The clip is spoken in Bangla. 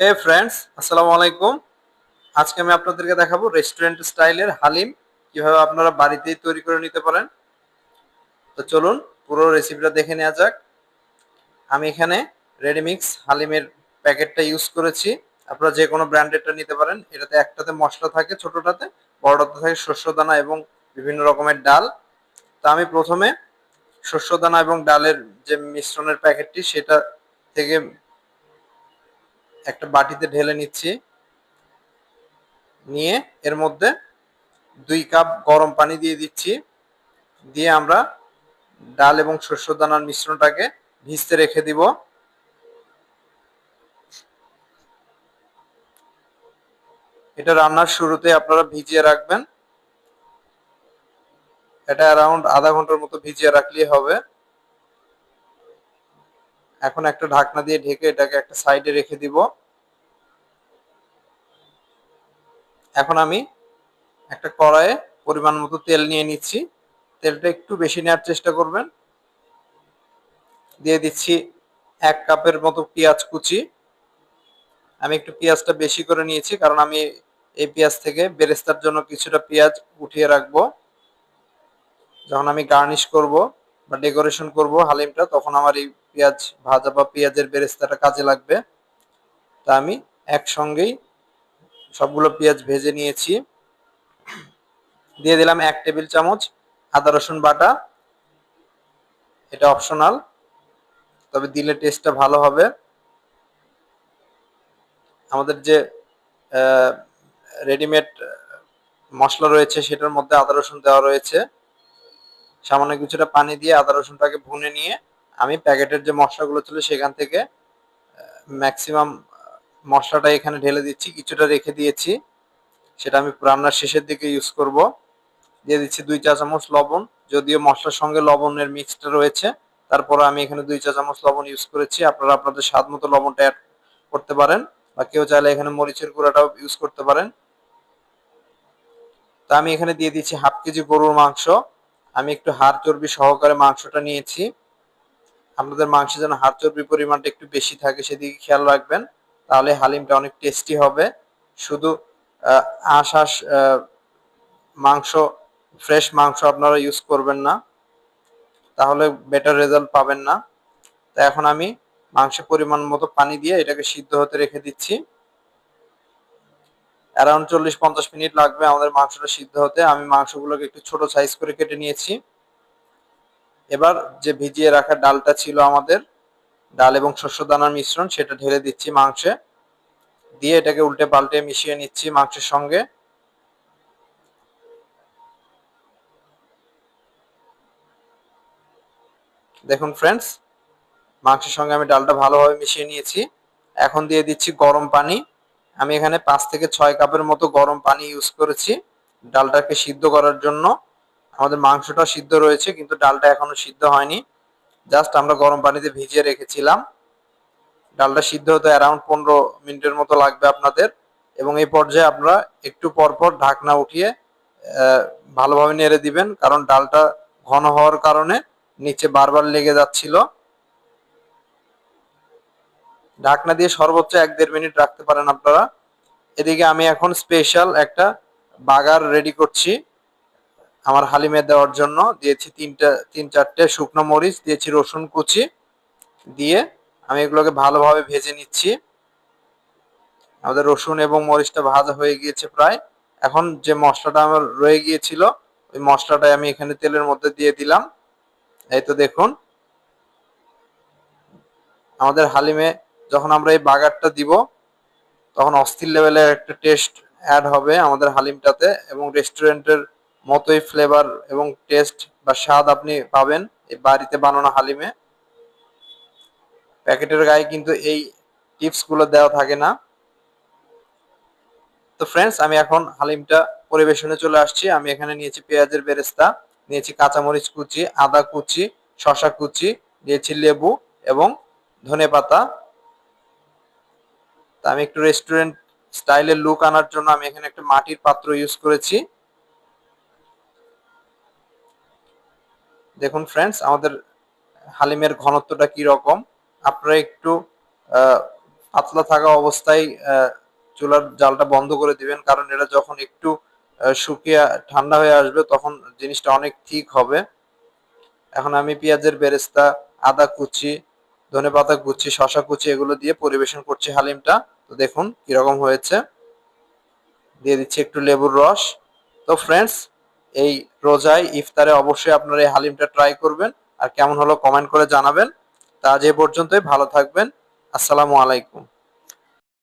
হে ফ্রেন্ডস আসসালামু আলাইকুম। আজকে আমি আপনাদেরকে দেখাবো রেস্টুরেন্ট স্টাইলের হালিম, কীভাবে আপনারা বাড়িতেই তৈরি করে নিতে পারেন। তো চলুন, পুরো রেসিপিটা দেখে নেওয়া যাক। আমি এখানে রেডিমিক্স হালিমের প্যাকেটটা ইউজ করেছি। আপনারা যে কোনো ব্র্যান্ডেডটা নিতে পারেন। এটাতে একটাতে মশলা থাকে, ছোটটাতে, বড়টাতে থাকে শস্য দানা এবং বিভিন্ন রকমের ডাল। তা আমি প্রথমে শস্য দানা এবং ডালের যে মিশ্রণের প্যাকেটটি, সেটা থেকে একটা বাটিতে ঢেলে নিচ্ছি। নিয়ে এর মধ্যে দুই কাপ গরম পানি দিয়ে দিচ্ছি। দিয়ে আমরা ডাল এবং শস্য দানার মিশ্রণটাকে ভিজতে রেখে দিব। এটা রান্নার শুরুতে আপনারা ভিজিয়ে রাখবেন। এটা অ্যারাউন্ড আধা ঘণ্টার মতো ভিজিয়ে রাখলেই হবে। এখন একটা ঢাকনা দিয়ে ঢেকে এটাকে একটা সাইডে রেখে দিব। এখন আমি একটা কড়াইয়ে পরিমাণ মতো তেল নিয়ে নিচ্ছি। তেলটা একটু বেশি নেওয়ার চেষ্টা করবেন। দিয়ে দিচ্ছি এক কাপের মতো পেঁয়াজ কুচি। আমি একটু পেঁয়াজটা বেশি করে নিয়েছি কারণ আমি এই পেঁয়াজ থেকে বেরেস্তার জন্য কিছুটা পেঁয়াজ উঠিয়ে রাখব। যখন আমি গার্নিশ করব বা ডেকোরেশন করব হালিমটা, তখন আমার এই পেঁয়াজ ভাজা বা পেঁয়াজের বেরেস্তাটা কাজে লাগবে। তা আমি একসঙ্গেই সবগুলো পেঁয়াজ ভেজে নিয়েছি। দিয়ে দিলাম এক টেবিল চামচ আদা রসুন বাটা। এটা অপশনাল, তবে দিলে টেস্টটা ভালো হবে। আমাদের যে রেডিমেড মশলা রয়েছে, সেটার মধ্যে আদা রসুন দেওয়া রয়েছে। সামান্য কিছুটা পানি দিয়ে আদা রসুনটাকে ভুনে নিয়ে আমি প্যাকেটের যে মশলাগুলো ছিল সেখান থেকে ম্যাক্সিমাম মশলাটা এখানে ঢেলে দিচ্ছি, কিছুটা রেখে দিয়েছি। সেটা আমি রান্নার শেষের দিকে ইউজ করব। দিয়ে দিচ্ছি দুই চা চামচ লবণ, যদিও মশলার সঙ্গে লবণের মিক্সটা রয়েছে তারপর আমি এখানে দুই চা চামচ লবণ ইউজ করেছি। আপনারা আপনাদের স্বাদ মতো লবণটা অ্যাড করতে পারেন, বা কেউ চাইলে এখানে মরিচের গুঁড়াটাও ইউজ করতে পারেন। তা আমি এখানে দিয়ে দিচ্ছি হাফ কেজি গরুর মাংস। আমি একটু হাড় চর্বি সহকারে মাংসটা নিয়েছি। আপনাদের মাংস যেন হাড় চর্বির পরিমাণটা একটু বেশি থাকে, সেদিকে খেয়াল রাখবেন। তাহলে হালিমটা অনেক টেস্টি হবে। শুধু আঁশ আঁশ মাংস, ফ্রেশ মাংস আপনারা ইউজ করবেন না। তাহলে বেটার রেজাল্ট পাবেন না। তা এখন আমি মাংসের পরিমাণ মতো পানি দিয়ে এটাকে সিদ্ধ হতে রেখে দিচ্ছি। অ্যারাউন্ড চল্লিশ পঞ্চাশ মিনিট লাগবে আমাদের মাংসটা সিদ্ধ হতে। আমি মাংসগুলোকে একটু ছোট সাইজ করে কেটে নিয়েছি। এবার যে ভিজিয়ে রাখা ডালটা ছিল আমাদের ডাল এবং শস্য দানার মিশ্রণ, সেটা ঢেলে দিচ্ছি মাংসে। দিয়ে এটাকে উল্টে পাল্টে মিশিয়ে নিচ্ছি মাংসের সঙ্গে। দেখুন ফ্রেন্ডস মাংসের সঙ্গে আমি ডালটা ভালোভাবে মিশিয়ে নিয়েছি। এখন দিয়ে দিচ্ছি গরম পানি। আমি এখানে পাঁচ থেকে ছয় কাপের মতো গরম পানি ইউজ করেছি ডালটাকে সিদ্ধ করার জন্য। আমাদের মাংসটা সিদ্ধ রয়েছে, কিন্তু ডালটা এখনও সিদ্ধ হয়নি। জাস্ট আমরা গরম পানিতে ভিজিয়ে রেখেছিলাম। ডালটা সিদ্ধ হতে অ্যারাউন্ড পনেরো মিনিটের মতো লাগবে আপনাদের। এবং এই পর্যায়ে আপনারা একটু পরপর ঢাকনা উঠিয়ে ভালোভাবে নেড়ে দিবেন, কারণ ডালটা ঘন হওয়ার কারণে নিচে বারবার লেগে যাচ্ছিল। ঢাকনা দিয়ে সর্বোচ্চ এক দেড় মিনিট রাখতে পারেন আপনারা। এদিকে আমি এখন স্পেশাল একটা বাগার রেডি করছি। আমার হালিমে দেওয়ার জন্য দিয়েছি তিনটা, তিন চারটে শুকনো মরিচ, দিয়েছি রসুন কুচি, দিয়ে আমি এগুলোকে ভালোভাবে ভেজে নিচ্ছি। আমাদের রসুন এবং মরিচটা ভাজা হয়ে গিয়েছে প্রায়। এখন যে মশলাটা আমার রয়ে গিয়েছিল, ওই মশলাটাই আমি এখানে তেলের মধ্যে দিয়ে দিলাম। এই তো দেখুন। আমাদের হালিমে যখন আমরা এই বাগারটা দিব, তখন অস্থির লেভেলের একটা টেস্ট অ্যাড হবে আমাদের হালিমটাতে এবং রেস্টুরেন্টের মতোই ফ্লেভার এবং টেস্ট বা স্বাদ আপনি পাবেন এই বাড়িতে বানানো হালিমে। প্যাকেটের গায়ে কিন্তু এই টিপসগুলো দেওয়া থাকে না। তো ফ্রেন্ডস আমি এখন হালিমটা পরিবেশনে চলে আসছি। আমি এখানে নিয়েছি পেঁয়াজের বেরেস্তা, নিয়েছি কাঁচামরিচ কুচি, আদা কুচি শশা কুচি দিয়েছি লেবু এবং ধনে পাতা। তা আমি একটু রেস্টুরেন্ট স্টাইলের লুক আনার জন্য আমি এখানে একটা মাটির পাত্র ইউজ করেছি। দেখুন ফ্রেন্ডস আমাদের হালিমের ঘনত্বটা কি রকম? আপনারা একটু পাতলা থাকা অবস্থায় চুলার জালটা বন্ধ করে দিবেন, কারণ এটা যখন একটু শুকিয়ে ঠান্ডা হয়ে আসবে, তখন জিনিসটা অনেক ঠিক হবে। এখন আমি পেঁয়াজের বেরেস্তা, আদা কুচি, ধনে পাতা কুচি শশা কুচি এগুলো দিয়ে পরিবেশন করছি হালিমটা। তো দেখুন কীরকম হয়েছে। দিয়ে দিচ্ছি একটু লেবুর রস। তো ফ্রেন্ডস এই রোজায় ইফতারে অবশ্যই আপনারা এই হালিমটা ট্রাই করবেন। আর কেমন হলো কমেন্ট করে জানাবেন। তা এ পর্যন্তই, ভালো থাকবেন। আসসালামু আলাইকুম।